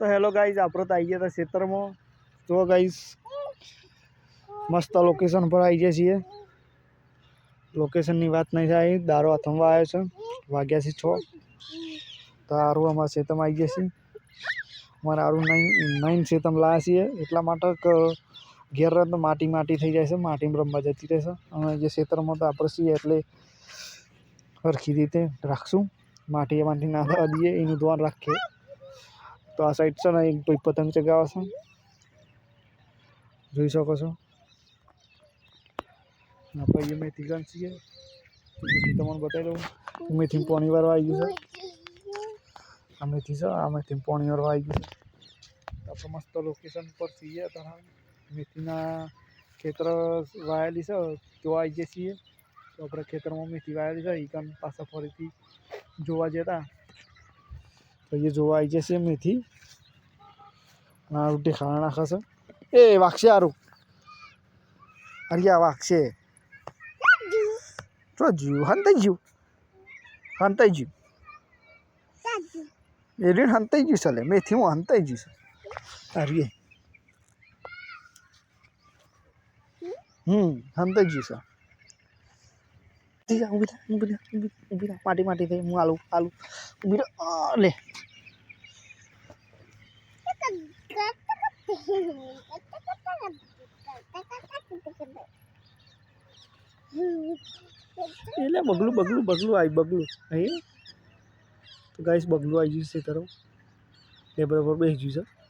તો hello guys, આપણે તો આવી ગયા હતા ખેતરમાં. જો ગાઈઝ, મસ્ત લોકેશન પર આવી ગયા છીએ. લોકેશનની વાત નહીં થાય, દારો અથમવા આવ્યો છે. વાગ્યા છે છ. તો આરું અમારા ખેતરમાં આવી ગયા છીએ. અમારે આરું નાઈન નાઈન ખેતમ લાવ્યા છીએ. એટલા માટે કે ઘેર તો માટી માટી થઈ જાય છે, માટીમાં રમવા જતી રહેશે અને જે ખેતરમાં તો આપણે છીએ એટલે સરખી રીતે રાખશું. માટી એમાંથી ના દઈએ, એનું ધ્યાન રાખીએ. તો આ સાઈડ છે ને, એક ભાઈ પતંગ ચગાવે છે. જોઈ શકો છો. આપણે મેથી ગણ છીએ. તમને બતાવી દઉં. મેથી પોણી વારવા આવી ગયું છે. આ મેથી છે, આ મેથી પોણી વાળવા આવી ગયું છે. આપણે મસ્ત લોકેશન પર છીએ, તારા મેથીના ખેતર વાયેલી છે તો આવી જઈએ છીએ. તો આપણે ખેતરમાં મેથી વાયેલી છે એ કામ પાછા ફરીથી જોવા જતા. તો ये જોવા આવી જશે મેથી. આ રોટી ખાવા નાખે છે એ, વાગશે આરું અરિયા વાગશે. તો જીવ, હંતાઈ જીવ. હંતાઈ જીવ. એ રીણ હંતાઈ ગયું ચાલે હું હંતાઈ ગયું છે. અરિયે હમ, હંતાઈ ગયું છે. ઊભી ઊભી થા ઊભી ઊભી થા માટી માટી થઈ, હું આલુ આલુ ઊભી રહો લે. એટલે બગલું બગલું બગલું આવી બગલું અહીં તો ગાઈસ બગલું આવી ગયું છે તરફ એ બરાબર બેસી ગયું છે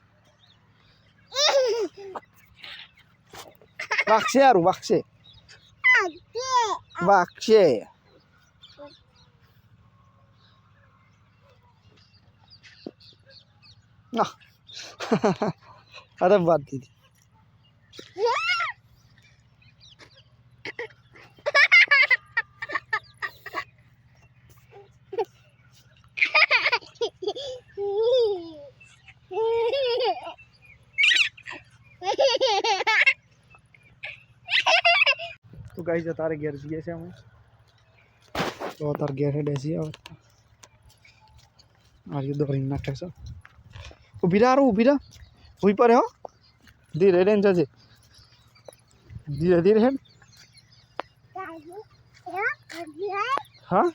વાગશે યારું વાગશે વાગશે ના અરે વાત દીધી. તો ગાઈસ તારે ઘેર જઈએ છે અમે. તો તાર ઘેર હેડે છીએ હવે. આર્યું દોરી નાખે છે. ઊભી રહા ઊભી રહા ઊભી પર હો ધીરે રેન જજે ધીરે ધીરે હેડ હા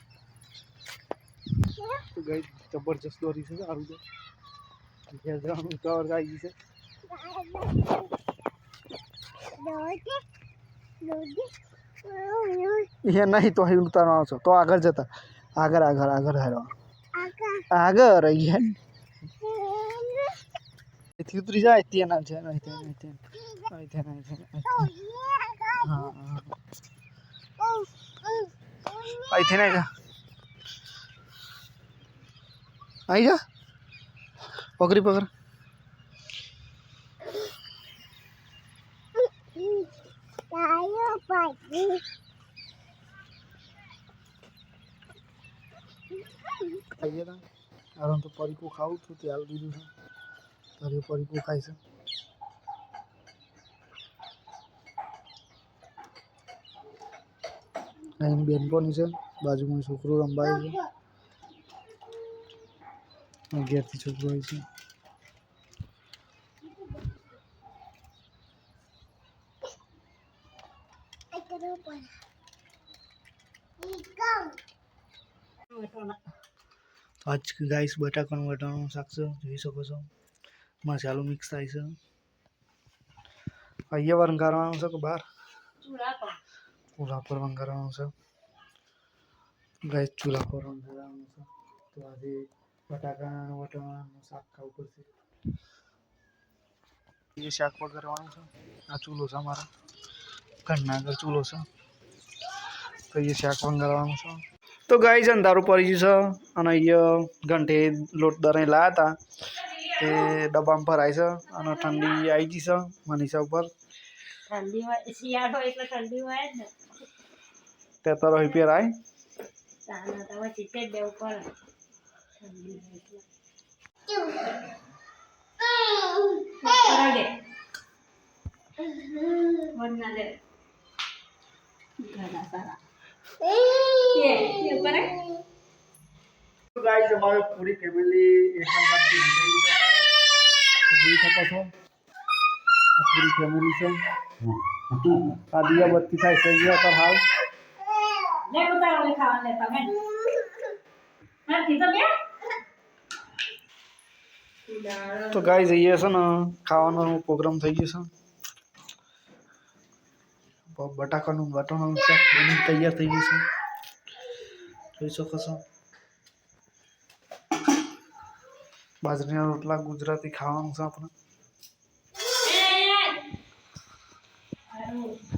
તો ગાઈસ જબરજસ્ત દોરી છે સારું છે ઘેર જવાનું ઉતાવળ આવી ગઈ છે એ નહીં તો અહીં ઉતારવાનો છો તો આગળ જતા આગળ આગળ આગળ હારો આગળ અહીં એથી ઉતરી જાય ત્યાં છે નહીં ત્યાં નહીં ત્યાં નહીં ત્યાં નહીં ત્યાં હા હા. અહીંથી નહીં જા. અહીં જા પકડી. પકડ આરામ તો. પરીકું ખાવું છું તે દીધું છે. તારે પરીકું ખાય છે. અહીં બેનપણી છે, બાજુમાં છોકરો રંબાય છે. અગિયારથી છોકરો હોય છે. આજ ગાઈસ બટાકાનું વટાણું શાક છે જોઈ શકો છો. મસાલો મિક્સ થાય છે અહીંયા વંગારવાનું છે કે બહાર ચૂલા પર વંગારવાનું છે ગાઈસ ચૂલા પર વંગારવાનું છે તો આજે બટાકાનું વટાણાનું શાક ખાવું પડશે એ શાક વગારવાનું છે આ ચૂલો છે અમારા ઘરના આગળ ચૂલો છે તો એ શાક વંગારવાનું છે તો ગાય છે અંધારું પડી ગયું છે અને અહીંયા ઘંટે લોટ દરાઈ લાયા હતા તે ડબ્બામાં ભરાય છે અને ઠંડી આવી ગઈ છે મનીષા ઉપર. ઠંડી હોય શિયાળો એટલે ઠંડી હોય જ ને. તે તારો તાના ચીતે દેવું કરાય? ગાઈસ અમારો પૂરી ફેમિલી એકદમ હાથથી નીકળી ગઈ છે જોઈ શકો છો આ પૂરી ફેમિલી છે. આ દિયાબત્તી થાય છે અહીંયા પર હાલ તો ગાઈ જઈએ છે ને ખાવાનો પ્રોગ્રામ થઈ ગયો છે. બટાકાનું બટાકાનું શાક બની તૈયાર થઈ ગયું છે. જોઈ શકો છો. બાજરીના રોટલા ગુજરાતી ખાવાનું છે આપણે સારું